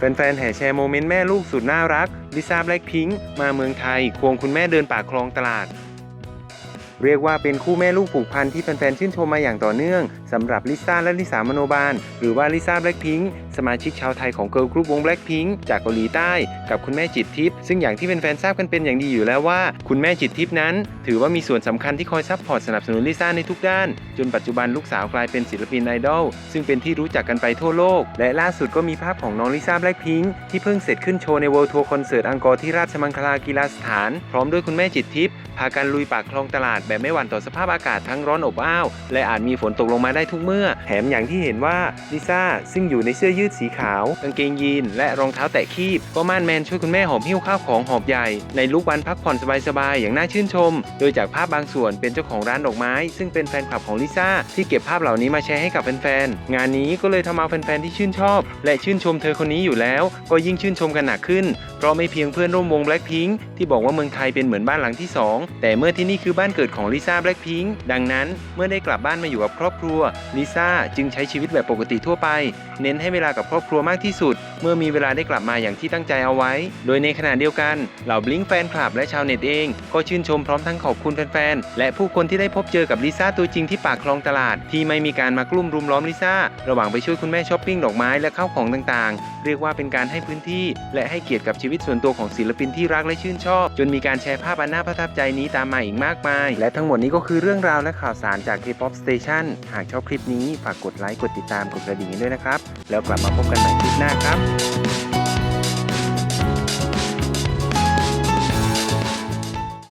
แฟนๆแห่แชร์โมเมนต์แม่ลูกสุดน่ารัก ลิซ่าแบล็คพิงค์มาเมืองไทย ควงคุณแม่เดินป่าคลองตลาด เรียกว่าเป็นคู่แม่ลูกผูกพันที่แฟนๆชื่นชมมาอย่างต่อเนื่องสำหรับลิซ่าและลิสามโนบาล หรือว่าลิซ่าแบล็คพิงค์ สมาชิกชาวไทยของเกิร์ลกรุ๊ปวงแบล็คพิงค์จากเกาหลีใต้ กับคุณแม่จิตทิพย์ซึ่งอย่างที่แฟนๆทราบกันเป็นอย่างดีอยู่แล้วว่า คุณแม่จิตทิพย์นั้น ถือว่ามีส่วนสำคัญที่คอยซัพพอร์ตสนับสนุนลิซ่าในทุกด้าน จนปัจจุบันลูกสาวกลายเป็นศิลปินไอดอลซึ่งเป็นที่รู้จักกันไปทั่วโลก และล่าสุดก็มีภาพของน้องลิซ่าแบล็คพิงค์ที่เพิ่งเสร็จขึ้นโชว์ใน World Tour คอนเสิร์ตอังกอร์ที่ราชมังคลากีฬาสถาน พร้อมด้วยคุณแม่จิตทิพย์พากันลุยปากคลองตลาดแบบไม่หวั่นต่อสภาพอากาศทั้งร้อนอบอ้าวและอาจมีฝนตกลงมาได้ทุกเมื่อ แถมอย่างที่เห็นว่าลิซ่าซึ่งอยู่ในเสื้อยืดสีขาว กางเกงยีน และรองเท้าแตะคีบก็ม่านแมนช่วยคุณแม่หอบหิ้วข้าวของหอบใหญ่ ในลุกวันพักผ่อนสบายๆอย่างน่าชื่นชม โดยจากภาพบางส่วนเป็นเจ้าของร้านดอกไม้ ซึ่งเป็นแฟนคลับของลิซ่าที่เก็บภาพเหล่านี้มาแชร์ให้กับแฟนๆงานนี้ก็เลยทำเอาแฟนๆที่ชื่นชอบ และชื่นชมเธอคนนี้อยู่แล้ว ก็ยิ่งชื่นชมกันหนักขึ้นเพราะไม่เพียงเพื่อนร่วมวง Blackpink ที่บอกว่าเมืองไทยเป็นเหมือนบ้านหลังที่ 2 แต่เมื่อที่นี่คือบ้านเกิดของลิซ่า Blackpink ดังนั้นเมื่อได้กลับบ้านมาอยู่กับครอบครัวลิซ่าจึงใช้ชีวิตแบบปกติทั่วไป เน้นให้เวลากับครอบครัวมากที่สุด เมื่อมีเวลาได้กลับมาอย่างที่ตั้งใจเอาไว้ โดยในขณะเดียวกัน เหล่าบลิงแฟนคลับและชาวเน็ตเอง ก็ชื่นชมพร้อมทั้งขอบคุณแฟนๆ และผู้คนที่ได้พบเจอกับลิซ่าตัวจริงที่ปากคลองตลาด ที่ไม่มีการมากลุ่มรุมล้อมลิซ่าระหว่างไปช่วยคุณแม่ช้อปปิ้งดอกไม้และข้าวของต่างๆเรียกว่าเป็นการให้พื้นที่ และให้เกียรติกับชีวิตส่วนตัวของศิลปินที่รักและชื่นชอบ จนมีการแชร์ภาพอันน่าประทับใจนี้ตามมาอีกมากมาย และทั้งหมดนี้ก็คือเรื่องราวและข่าวสารจาก K-POP Station หากชอบคลิปนี้ฝากกดไลค์กดติดตามกดกระดิ่งด้วยนะครับ แล้วกลับมาพบกันใหม่คลิปหน้าครับ